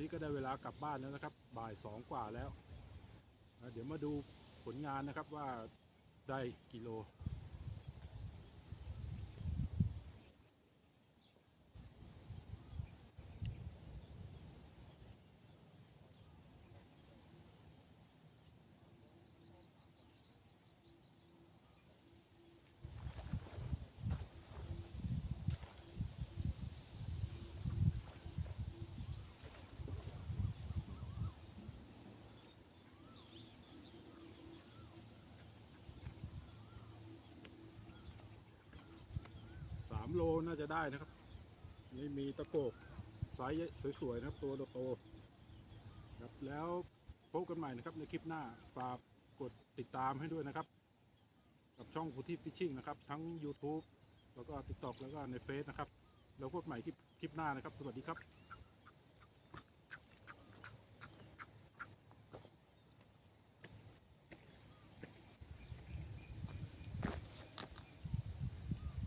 นี้ก็ได้เวลากลับบ้านแล้วนะครับ บ่ายสองกว่าแล้ว เดี๋ยวมาดูผลงานนะครับว่าได้กิโลามโลน่าจะได้นะครับ นี่มีตะโกกสายสวยๆนะครับ ตัวโตๆครับแล้วพบกันใหม่นะครับในคลิปหน้าฝากกดติดตามให้ด้วยนะครับ กับช่องฟูที่ฟิชชิ่งนะครับ ทั้ง YouTube แล้วก็ TikTok แล้วก็ในเฟซนะครับ แล้วพบใหม่คลิปคลิปหน้านะครับ สวัสดีครับ